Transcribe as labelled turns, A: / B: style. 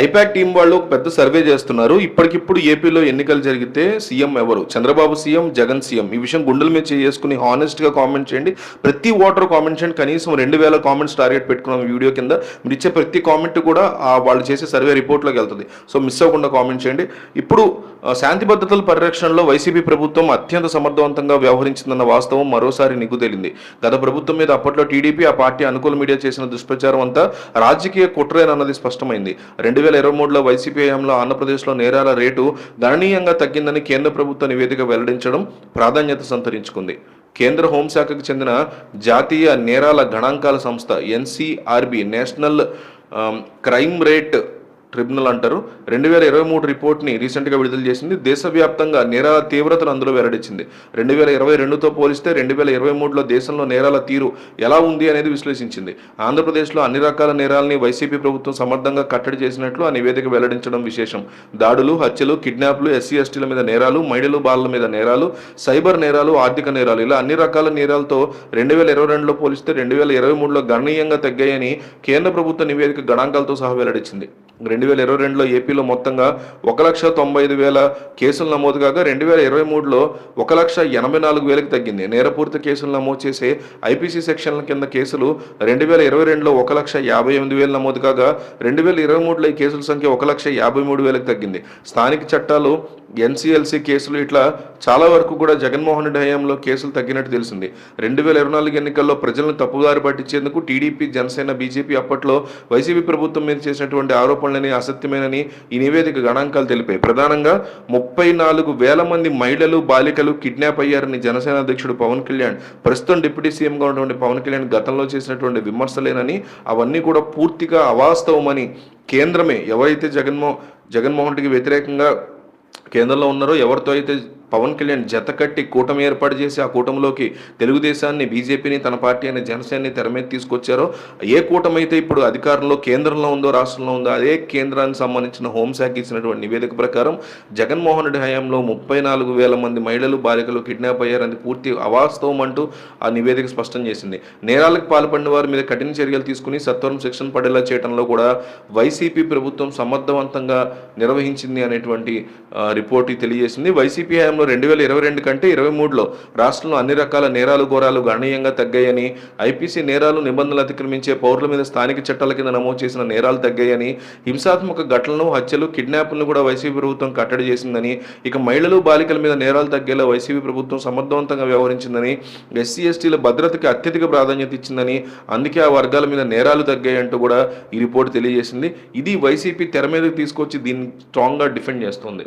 A: I-PAC team వాళ్ళు ఒక పెద్ద సర్వే చేస్తున్నారు. ఇప్పటికిప్పుడు ఏపీలో ఎన్నికలు జరిగితే సీఎం ఎవరు? Chandrababu CM Jagan CM. ఈ విషయం గుండెల మీద చేసుకుని హానెస్ట్గా కామెంట్ చేయండి. ప్రతి ఓటర్ కామెంట్ చేయండి. కనీసం రెండు వేల కామెంట్స్ టార్గెట్ పెట్టుకున్నాం వీడియో కింద. మీరు ఇచ్చే ప్రతి కామెంట్ కూడా ఆ వాళ్ళు చేసే సర్వే రిపోర్ట్లోకి వెళ్తుంది. సో మిస్ అవ్వకుండా కామెంట్ చేయండి. ఇప్పుడు శాంతి భద్రతల పరిరక్షణలో వైసీపీ ప్రభుత్వం అత్యంత సమర్థవంతంగా వ్యవహరించిందన్న వాస్తవం మరోసారి నిగ్గుతేలింది గత ప్రభుత్వం మీద అప్పట్లో టీడీపీ ఆ పార్టీ అనుకూల మీడియా చేసిన దుష్ప్రచారం అంతా రాజకీయ కుట్రేనన్నది స్పష్టమైంది. రెండు వేల ఇరవై మూడులో వైసీపీ హయాంలో ఆంధ్రప్రదేశ్లో నేరాల రేటు గణనీయంగా తగ్గిందని కేంద్ర ప్రభుత్వ నివేదిక వెల్లడించడం ప్రాధాన్యత సంతరించుకుంది. కేంద్ర హోంశాఖకు చెందిన జాతీయ నేరాల గణాంకాల సంస్థ NCRB national crime rate tribunal అంటారు. రెండు వేల ఇరవై మూడు రిపోర్ట్ని రీసెంట్గా విడుదల చేసింది. దేశవ్యాప్తంగా నేరాల తీవ్రతను అందులో వెల్లడించింది. రెండు వేల ఇరవై రెండుతో పోలిస్తే రెండు వేల ఇరవై మూడులో దేశంలో నేరాల తీరు ఎలా ఉంది అనేది విశ్లేషించింది. ఆంధ్రప్రదేశ్లో అన్ని రకాల నేరాలని వైసీపీ ప్రభుత్వం సమర్థంగా కట్టడి చేసినట్లు ఆ నివేదిక వెల్లడించడం విశేషం. దాడులు హత్యలు కిడ్నాప్లు ఎస్సీ ఎస్టీల మీద నేరాలు మహిళలు బాలల మీద నేరాలు సైబర్ నేరాలు ఆర్థిక నేరాలు ఇలా అన్ని రకాల నేరాలతో రెండు వేల ఇరవై రెండులో పోలిస్తే రెండు వేల ఇరవై మూడులో గణనీయంగా తగ్గాయని కేంద్ర ప్రభుత్వ నివేదిక గణాంకాలతో సహా వెల్లడించింది. రెండు వేల ఇరవై రెండులో ఏపీలో మొత్తంగా ఒక లక్ష తొంభై ఐదు వేల కేసులు నమోదు కాగా రెండు వేల ఇరవై మూడులో ఒక లక్ష ఎనభై నాలుగు వేలకు తగ్గింది. నేరపూరిత కేసులు నమోదు చేసే ఐపీసీ సెక్షన్ల కింద కేసులు రెండు వేల ఇరవై రెండులో ఒక లక్ష యాభై ఎనిమిది వేలు నమోదు కాగా రెండు వేల ఇరవై మూడులో ఈ కేసుల సంఖ్య ఒక లక్ష యాభై మూడు వేలకు తగ్గింది. స్థానిక చట్టాలు ఎన్సీఎల్సీ కేసులు ఇట్లా చాలా వరకు కూడా జగన్మోహన్ రెడ్డి హయాంలో కేసులు తగ్గినట్టు తెలిసింది. రెండు వేల ఇరవై నాలుగు ఎన్నికల్లో ప్రజలను తప్పుదారి పట్టించేందుకు టీడీపీ జనసేన బీజేపీ అప్పట్లో వైసీపీ ప్రభుత్వం మీద చేసినటువంటి ఆరోపణలని అసత్యమేనని ఈ నివేదిక గణాంకాలు తెలిపాయి. ప్రధానంగా ముప్పై నాలుగు వేల మంది మహిళలు బాలికలు కిడ్నాప్ అయ్యారని జనసేన అధ్యక్షుడు పవన్ కళ్యాణ్ ప్రస్తుతం డిప్యూటీ సీఎంగా ఉన్నటువంటి పవన్ కళ్యాణ్ గతంలో చేసినటువంటి విమర్శలేనని అవన్నీ కూడా పూర్తిగా అవాస్తవమని కేంద్రమే ఎవరైతే జగన్మో జగన్మోహన్ రెడ్డికి వ్యతిరేకంగా కేంద్రంలో ఉన్నారో ఎవరితో అయితే పవన్ కళ్యాణ్ జత కట్టి కూటమి ఏర్పాటు చేసి ఆ కూటమిలోకి తెలుగుదేశాన్ని బీజేపీని తన పార్టీ అయిన జనసేనని తెర మీద తీసుకొచ్చారో ఏ కూటమి అయితే ఇప్పుడు అధికారంలో కేంద్రంలో ఉందో రాష్ట్రంలో ఉందో అదే కేంద్రానికి సంబంధించిన హోంశాఖ ఇచ్చినటువంటి నివేదిక ప్రకారం జగన్మోహన్ రెడ్డి హయాంలో ముప్పై నాలుగు వేల మంది మహిళలు బాలికలు కిడ్నాప్ అయ్యారని పూర్తి అవాస్తవం అంటూ ఆ నివేదిక స్పష్టం చేసింది. నేరాలకు పాల్పడిన వారి మీద కఠిన చర్యలు తీసుకుని సత్వరం శిక్షణ పడేలా చేయడంలో కూడా వైసీపీ ప్రభుత్వం సమర్థవంతంగా నిర్వహించింది అనేటువంటి రిపోర్ట్ తెలియజేసింది. వైసీపీ హయాంలో రెండు వేల ఇరవై రెండు కంటే ఇరవై మూడులో రాష్ట్రంలో అన్ని రకాల నేరాలు ఘోరాలు గణనీయంగా తగ్గాయని ఐపీసీ నేరాలు నిబంధనలు అతిక్రమించే పౌరుల మీద స్థానిక చట్టాల కింద నమోదు చేసిన నేరాలు తగ్గాయని హింసాత్మక ఘటనలు హత్యలు కిడ్నాపులను కూడా వైసీపీ ప్రభుత్వం కట్టడి చేసిందని ఇక మహిళలు బాలికల మీద నేరాలు తగ్గేలా వైసీపీ ప్రభుత్వం సమర్థవంతంగా వ్యవహరించిందని ఎస్సీ ఎస్టీల భద్రతకి అత్యధిక ప్రాధాన్యత ఇచ్చిందని అందుకే ఆ వర్గాల మీద నేరాలు తగ్గాయంటూ కూడా ఈ రిపోర్ట్ తెలియజేసింది. ఇది వైసీపీ తెర మీదకి తీసుకొచ్చి దీన్ని స్ట్రాంగ్గా డిఫెండ్ చేస్తుంది.